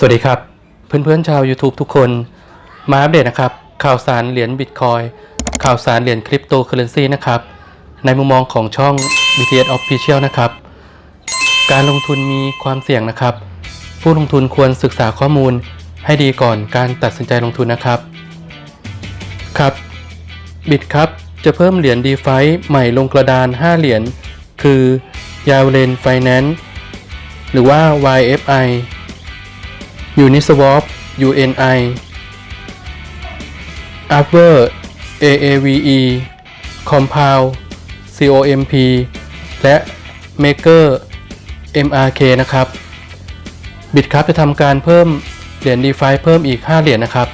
สวัสดีครับ เพื่อนๆชาว YouTube ทุกคน มาอัปเดตนะครับ ข่าวสารเหรียญบิตคอยข่าวสารเหรียญคริปโตเคอเรนซีนะครับ ในมุมมองของช่อง BTS Official นะครับ การลงทุนมีความเสี่ยงนะครับ ผู้ลงทุนควรศึกษาข้อมูลให้ดีก่อนการตัดสินใจลงทุนนะครับครับบิตครับจะเพิ่มเหรียญ d e f i ใหม่ลงกระดาน 5 เหรียญคือยาวเลน Finance หรือว่า YFI Uniswap UNI a v e r AAVE Compound COMP และ Maker MRK นะครับบิตครับจะทำการเพิ่มเหรียญ DeFi เพิ่มอีก 5 เหรียญนะครับ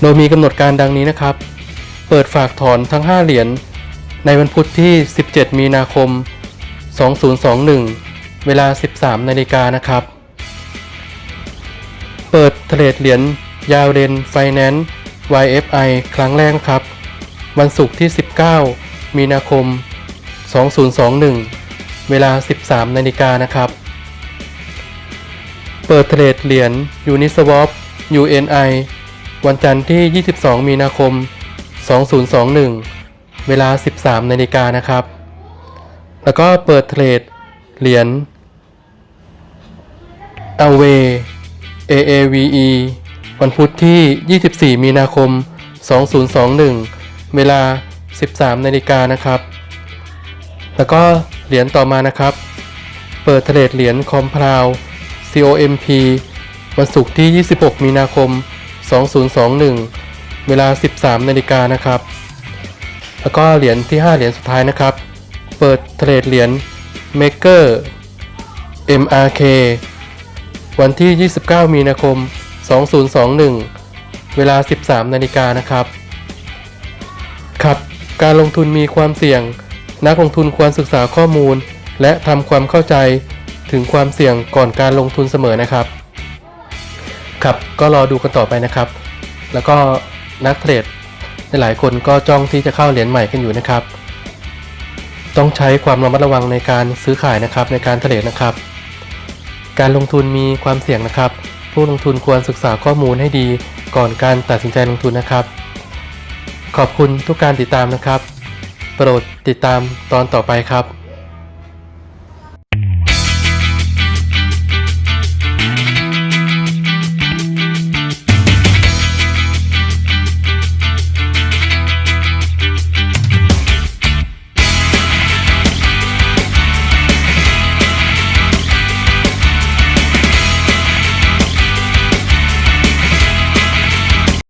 โดยมีกำหนดการดังนี้นะครับ เปิดฝากถอนทั้ง 5 เหรียญในวันพุธที่ 17 มีนาคม 2021 เวลา 13 นาฬิกานะครับ เปิดเทรดเหรียญยาวเรนไฟแนนซ์ YFI ครั้งแรกครับ วันศุกร์ที่ 19 มีนาคม 2021 เวลา 13 นาฬิกานะครับ เปิดเทรดเหรียญ Uniswap UNI วันจันทร์ที่ 22 มีนาคม 2021 เวลา 13 นาฬิกานะครับ แล้วก็เปิดเทรดเหรียญ a w a y AAVE วันพุธที่ 24 มีนาคม 2021 เวลา 13 นาฬิกานะครับ แล้วก็เหรียญต่อมานะครับ เปิดเทรดเหรียญคอมพราว COMP วันศุกร์ที่ 26 มีนาคม 2021 เวลา 13 นาฬิกานะครับ แล้วก็เหรียญที่ 5 เหรียญสุดท้ายนะครับ เปิดเทรดเหรียญ Maker MRK วันที่ 29 มีนาคม 2021 เวลา 13 นาฬิกานะครับครับ การลงทุนมีความเสี่ยง นักลงทุนควรศึกษาข้อมูล และทำความเข้าใจถึงความเสี่ยงก่อนการลงทุนเสมอนะครับ ครับก็รอดูกันต่อไปนะครับ แล้วก็นักเทรดหลายคนก็จ้องที่จะเข้าเหรียญใหม่กันอยู่นะครับ ต้องใช้ความระมัดระวังในการซื้อขายนะครับในการเทรดนะครับ การลงทุนมีความเสี่ยงนะครับ ผู้ลงทุนควรศึกษาข้อมูลให้ดี ก่อนการตัดสินใจลงทุนนะครับ ขอบคุณทุกการติดตามนะครับ โปรดติดตามตอนต่อไปครับ